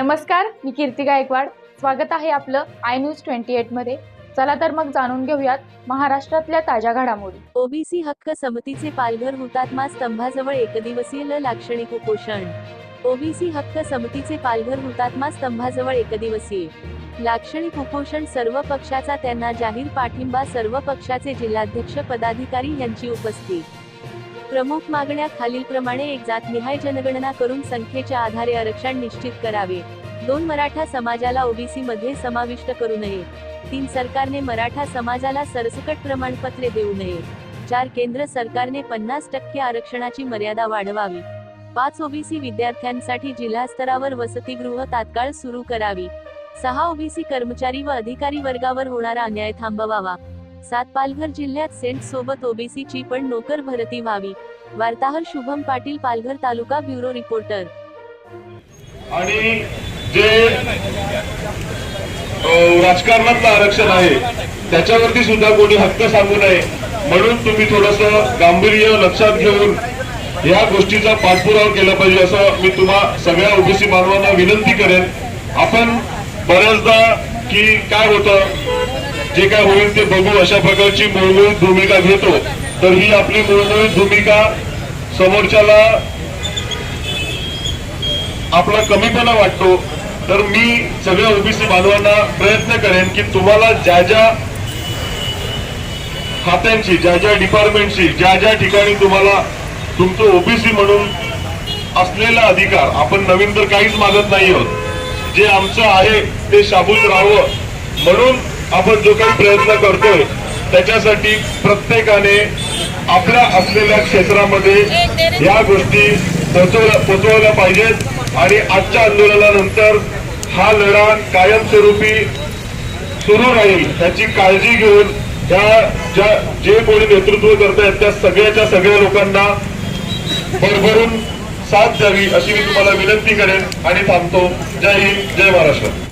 नमस्कार मी कीर्ती गायकवाड. स्वागत आहे आपलं आय न्यूज ट्वेंटी एटमध्ये चला तर मग जाणून घेऊयात महाराष्ट्रातल्या ताज्या घडामोडी. ओबीसी हक्क समितीचे पालघर हुतात्मा स्तंभाजवळ एकदिवसीय ल लाक्षणिक उपोषण. ओबीसी हक्क समितीचे पालघर हुतात्मा स्तंभाजवळ एकदिवसीय. लाक्षणिक उपोषण सर्व पक्षाचा त्यांना जाहीर पाठिंबा सर्व पक्षाचे जिल्हाध्यक्ष पदाधिकारी यांची उपस्थिती. प्रमुख मागण्या खालीलप्रमाणे एक जातनिहाय जनगणना करून संख्येच्या आधारे आरक्षण निश्चित करावे. दोन मराठा समाजाला ओबीसी मध्ये समाविष्ट करू नये. तीन सरकारने मराठा समाजाला सरसकट प्रमाणपत्रे देऊ नये. चार केंद्र सरकारने पन्नास टक्के आरक्षणाची मर्यादा वाढवावी. पाच ओबीसी विद्यार्थ्यांसाठी जिल्हा स्तरावर वसतिगृह तात्काळ सुरू करावी. सहा ओबीसी कर्मचारी व अधिकारी वर्गावर होणारा अन्याय थांबवावा. सात पालघर जिल्ह्यात सेंट सोबत ओबीसीची पण नोकर भरती व्हावी. वार्ताहर शुभम पाटील पालघर तालुका ब्युरो रिपोर्टर. आणि जे राजकारणातलं आरक्षण आहे त्याच्यावरती सुद्धा कोणी हक्क सांगू नये. म्हणून तुम्ही थोडस गांभीर्य लक्षात घेऊन या गोष्टीचा पाठपुरावा केला पाहिजे असं मी तुम्हा सगळ्या ओबीसी मानवांना विनंती करेन. आपण बऱ्याचदा की काय होतं जे काय होईल ते बघू. अशा प्रकारची मुळमुळीत भूमिका घेतो. तर ही आपली मुळमुळीत भूमिका समोरच्याला आपला कमीपणा वाटतो. तर मी सगळ्या ओबीसी बांधवांना प्रयत्न करेन की तुम्हाला ज्या ज्या खात्यांची ज्या ज्या डिपार्टमेंटची ज्या ज्या ठिकाणी तुम्हाला तुमचं ओबीसी म्हणून असलेला अधिकार आपण नवीन तर काहीच मागत नाही आहोत. जे आमचं आहे ते शाबूत राहावं. म्हणून आपण जो काही प्रयत्न करतोय त्याच्यासाठी प्रत्येकाने आपल्या असलेल्या क्षेत्रामध्ये या गोष्टी पोचवल्या पोचवल्या पाहिजेत. आणि आजच्या आंदोलनानंतर हा लढा कायमस्वरूपी सुरू राहील याची काळजी घेऊन या ज्या जे कोणी नेतृत्व करत आहेत त्या सगळ्याच्या सगळ्या लोकांना भरभरून साथ द्यावी अशी मी तुम्हाला विनंती करेन. आणि थांबतो. जय हिंद जय महाराष्ट्र.